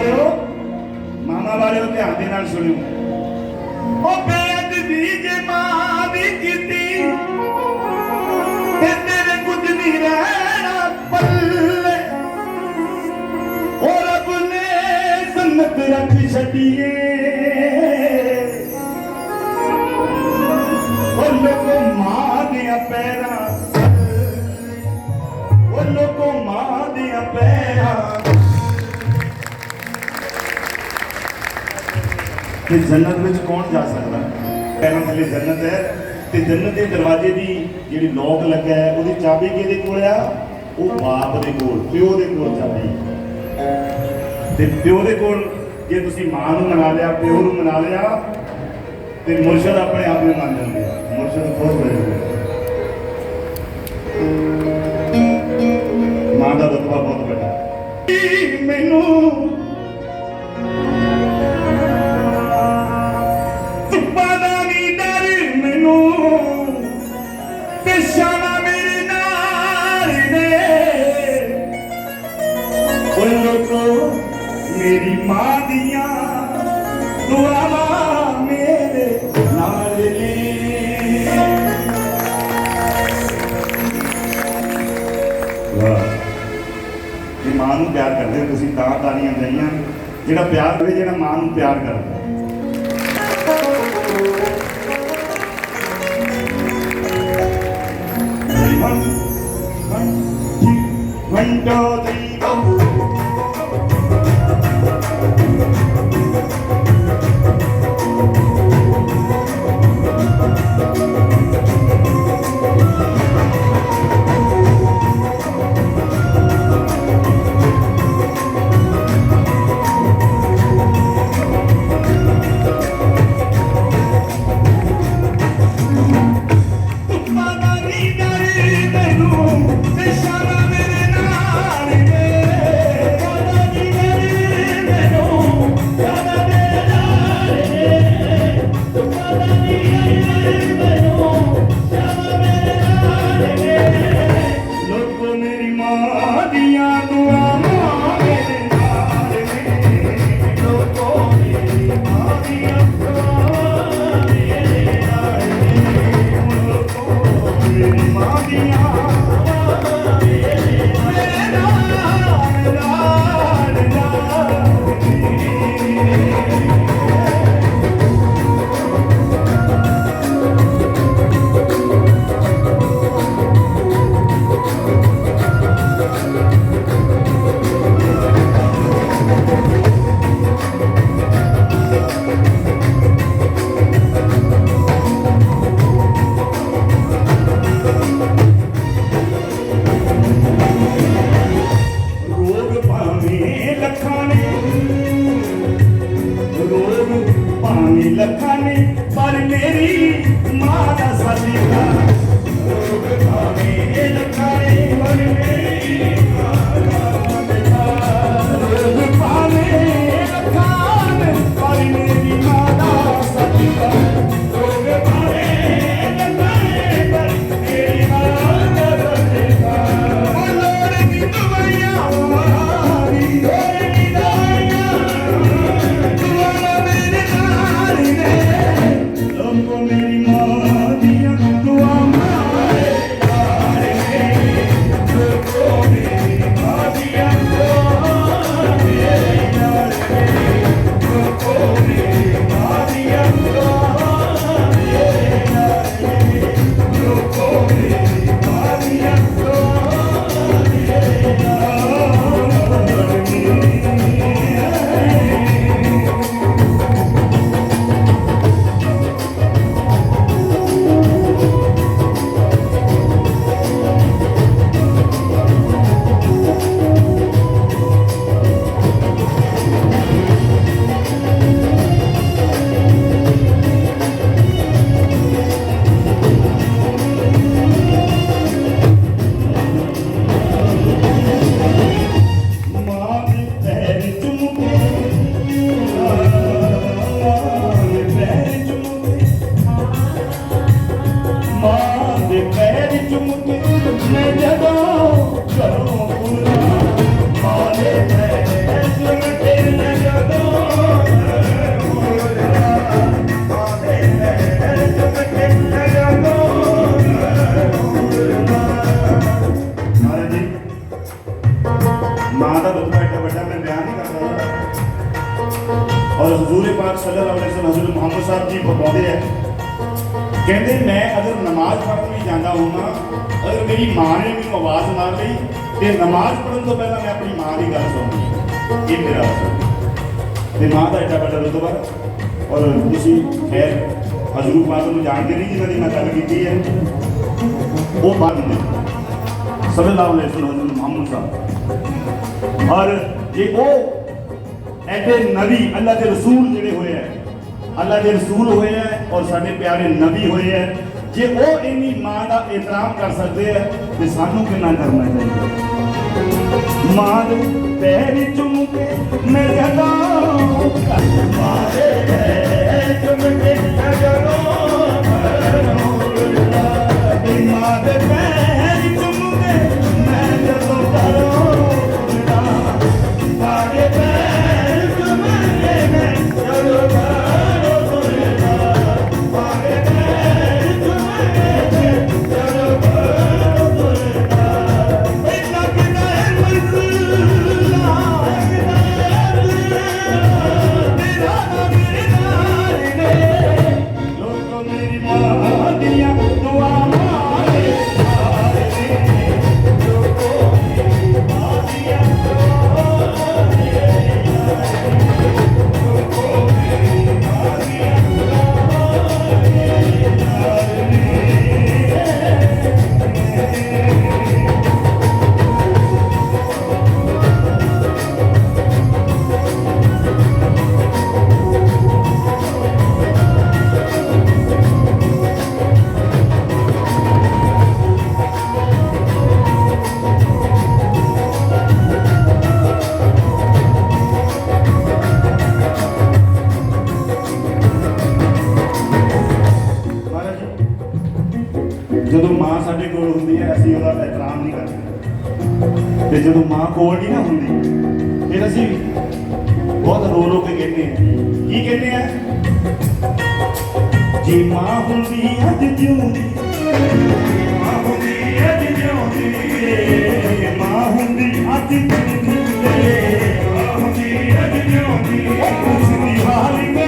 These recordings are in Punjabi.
ਵਾਲਿਓ, ਮਾਮਾ ਵਾਲਿਓ ਧਿਆਨ ਦੇ ਨਾਲ ਸੁਣਿਓ। ਉਹ ਬੇਅਦਬੀ ਜੇ ਮਾਂ ਦੀ ਕੀਤੀ, ਤੇ ਤੇਰੇ ਕੁਝ ਨਹੀਂ ਰਹਿਣਾ ਪੱਲੇ ਉਹ ਰੱਬ ਨੇ ਸੰਨਤ ਰੱਖ ਛੱਡੀਏ। ਉਹ ਲੋਕੋ ਮਾਂ ਦੀਆਂ ਪੈਰਾਂ ਉਹ ਲੋਕੋ ਮਾਂ ਦੀਆਂ ਪੈਰਾਂ ਕਿ ਜੰਨਤ ਵਿੱਚ ਕੌਣ ਜਾ ਸਕਦਾ? ਪੈਰਾਂ ਥੱਲੇ ਜੰਨਤ ਹੈ ਤੇ ਜੰਨਤ ਦੇ ਦਰਵਾਜ਼ੇ ਦੀ ਜਿਹੜੀ ਲੋਕ ਲੱਗਾ ਹੈ, ਉਹਦੀ ਚਾਬੀ ਕਿਹਦੇ ਕੋਲ ਆ? ਉਹ ਬਾਪ ਦੇ ਕੋਲ, ਪਿਓ ਦੇ ਕੋਲ ਚਾਬੀ। ਤੇ ਪਿਓ ਦੇ ਕੋਲ ਜੇ ਤੁਸੀਂ ਮਾਂ ਨੂੰ ਮਨਾ ਲਿਆ, ਪਿਓ ਨੂੰ ਮਨਾ ਲਿਆ, ਤੇ ਮੁਰਸ਼ਦ ਆਪਣੇ ਆਪ ਨੂੰ ਮੰਨ ਜਾਂਦੇ ਨਾਲ ਨੇ ਲੋਕੋ, ਮੇਰੀ ਮਾਂ ਦੀਆਂ ਦੁਆਵਾਂ ਮੇਰੇ ਨਾਲ ਨੇ। ਵਾਹ। ਜੇ ਮਾਂ ਨੂੰ ਪਿਆਰ ਕਰਦੇ ਹੋ ਤੁਸੀਂ, ਤਾਂ ਤਾਲੀਆਂ ਦਈਆਂ ਜਿਹੜਾ ਪਿਆਰ ਕਰੇ, ਜਿਹੜਾ ਮਾਂ ਨੂੰ ਪਿਆਰ ਕਰਦਾ। Deixar ਵਸੱਲਮ ਸਾਹਿਬ ਜੀ ਫਰਮਾਉਂਦੇ ਆ। ਕਹਿੰਦੇ, ਮੈਂ ਅਗਰ ਨਮਾਜ਼ ਪੜ੍ਹਨ ਵੀ ਜਾਂਦਾ ਹੋਵਾਂ, ਅਗਰ ਮੇਰੀ ਮਾਂ ਨੇ ਮੈਨੂੰ ਆਵਾਜ਼ ਮਾਰ ਲਈ ਤੇ ਨਮਾਜ਼ ਪੜ੍ਹਨ ਤੋਂ ਪਹਿਲਾਂ ਮੈਂ ਆਪਣੀ ਮਾਂ ਦੀ ਗੱਲ ਸੁਣਨੀ ਇਹ ਮੇਰਾ ਅਸਲ ਤੇ ਮਾਂ ਦਾ ਐਡਾ ਵੱਡਾ ਰੁਤਬਾ ਔਰ ਤੁਸੀਂ ਖੈਰ, ਹਜ਼ੂਰ ਪਾਕ ਨੂੰ ਜਾਣਦੇ ਨਹੀਂ ਜਿਹਨਾਂ ਦੀ ਮੈਂ ਗੱਲ ਕੀਤੀ ਹੈ। ਉਹ ਬਾਤ ਨੇ। ਸੱਲੱਲਾਹੁ ਅਲੈहि ਵਸੱਲਮ ਮੁਹੰਮਦ ਸਾਹਿਬ। ਔਰ ਜੇ ਉਹ ਐਡੇ ਨਬੀ ਅੱਲਾ ਦੇ ਰਸੂਲ ਜਿਹੜੇ ਹੋਏ ਆ ਅੱਲਾ ਦੇ ਰਸੂਲ ਹੋਏ ਆ ਔਰ ਸਾਡੇ ਪਿਆਰੇ ਨਬੀ ਹੋਏ ਆ ਜੇ ਉਹ ਇੰਨੀ ਮਾਂ ਦਾ ਇਤਰਾਮ ਕਰ ਸਕਦੇ ਆ ਤੇ ਸਾਨੂੰ ਕਿੰਨਾ ਕਰਨਾ ਚਾਹੀਦਾ ਮਾਂ ਦੇ ਪੈਰ ਚੁੰਮ ਕੇ ਮੈਂ ਜਦੋਂ ਮਾਰੇ ਪੈਰ ਚੁੰਮ ਕੇ ਮੈਂ ਜਦੋਂ ਜਦੋਂ ਮਾਂ ਸਾਡੇ ਕੋਲ ਹੁੰਦੀ ਹੈ ਅਸੀਂ ਉਹਦਾ ਇਤਰਾਮ ਨਹੀਂ ਕਰਦੇ। ਤੇ ਜਦੋਂ ਮਾਂ ਕੋਲ ਨਹੀਂ ਨਾ ਹੁੰਦੀ ਫਿਰ ਅਸੀਂ ਬਹੁਤ ਰੋ ਰੋ ਕੇ ਕਹਿੰਦੇ ਹਾਂ। ਕੀ ਕਹਿੰਦੇ ਆ? ਜੀ ਮਾਂ ਹੁੰਦੀ ਅੱਜ ਜਿਉਂਦੀ। ਮਾਂ ਹੁੰਦੀ ਅੱਜ ਜਿਉਂਦੀ। ਮਾਂ ਹੁੰਦੀ ਅੱਜ ਜਿਉਂਦੀ। ਮਾਂ ਹੁੰਦੀ ਅੱਜ ਜਿਉਂਦੀ। ਏ, ਪੁੱਛਦੀ ਹਾਲ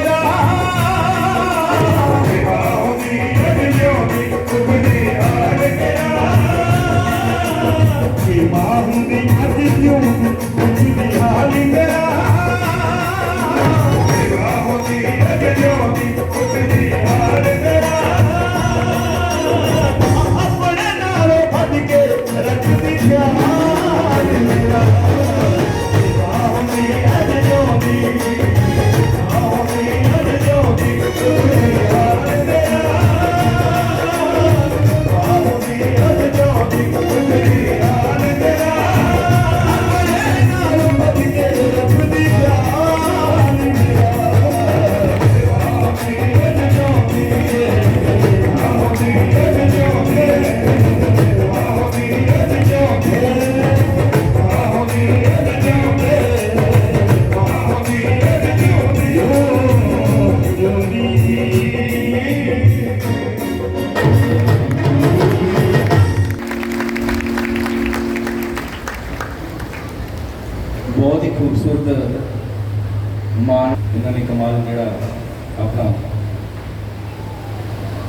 ਇਹਨਾਂ ਜਿਹੜਾ ਆਪਣਾ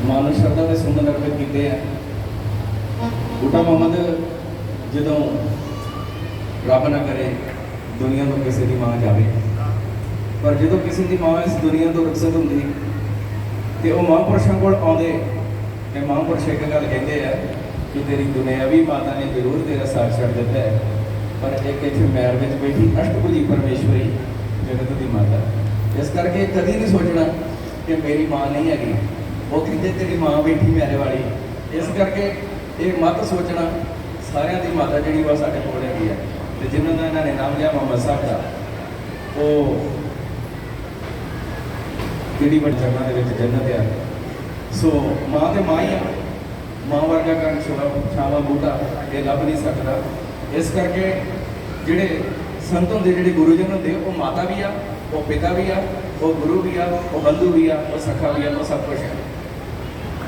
ਮਾਨ ਸ਼ਰਧਾ ਦੇ ਸੁੰਦਰ ਨਰਮੇ ਕੀਤੇ ਆ। ਬੂਟਾ ਮੁਹੰਮਦ ਜਦੋਂ ਰੱਬ ਨਾ ਕਰੇ, ਦੁਨੀਆ ਤੋਂ ਕਿਸੇ ਦੀ ਮਾਂ ਜਾਵੇ। ਪਰ ਜਦੋਂ ਕਿਸੇ ਦੀ ਮਾਂ ਇਸ ਦੁਨੀਆ ਤੋਂ ਰੁਖਸਤ ਹੁੰਦੀ, ਤੇ ਉਹ ਮਹਾਂਪੁਰਸ਼ਾਂ ਕੋਲ ਆਉਂਦੇ, ਤੇ ਮਹਾਂਪੁਰਸ਼ ਇੱਕ ਗੱਲ ਕਹਿੰਦੇ ਆ ਕਿ ਤੇਰੀ ਦੁਨਿਆਵੀ ਮਾਤਾ ਨੇ ਜ਼ਰੂਰ ਤੇਰਾ ਸਾਥ ਛੱਡ ਦਿੱਤਾ ਹੈ। ਪਰ ਇੱਕ ਇੱਥੇ ਮੈਰ ਵਿੱਚ ਬੈਠੀ ਅਸ਼ਟਭੁਜੀ ਪਰਮੇਸ਼ਵਰੀ ਜਗਤ ਦੀ ਮਾਤਾ। ਇਸ ਕਰਕੇ ਕਦੀ ਨਹੀਂ ਸੋਚਣਾ ਕਿ ਮੇਰੀ ਮਾਂ ਨਹੀਂ ਹੈਗੀ। ਉਹ ਕਿਤੇ ਤੇਰੀ ਮਾਂ ਬੈਠੀ ਮੇਰੇ ਵਾਲੀ। ਇਸ ਕਰਕੇ ਇਹ ਮਤ ਸੋਚਣਾ ਸਾਰਿਆਂ ਦੀ ਮਾਤਾ ਜਿਹੜੀ ਵਾ ਸਾਡੇ ਕੋਲ ਹੈਗੀ ਹੈ ਤੇ ਜਿਨ੍ਹਾਂ ਦਾ ਇਹਨਾਂ ਨੇ ਨਾਮ ਲਿਆ, ਮੁਹੰਮਦ ਸਾਹਿਬ ਦਾ। ਉਹ ਕਿਹੜੀ ਵੱਡੀ ਜਗ੍ਹਾ ਦੇ ਵਿੱਚ ਜੰਨਤ ਆ। ਸੋ ਮਾਂ ਤੇ ਮਾਂ ਹੀ ਆ। ਮਾਂ ਵਰਗਾ ਕੰਨ ਛੋੜਾ ਛਾਵਾ ਬੂਟਾ, ਇਹ ਲੱਭ ਨਹੀਂ ਸਕਦਾ। ਇਸ ਕਰਕੇ ਜਿਹੜੇ ਸੰਤ ਹੁੰਦੇ, ਜਿਹੜੇ ਗੁਰੂ ਜਨ ਹੁੰਦੇ, ਉਹ ਮਾਤਾ ਵੀ ਆ। ਉਹ ਪਿਤਾ ਵੀ ਆ, ਉਹ ਗੁਰੂ ਵੀ ਆ, ਉਹ ਬੰਧੂ ਵੀ ਆ, ਉਹ ਸਖਾ ਵੀ ਆ, ਉਹ ਸਭ ਕੁਝ ਹੈ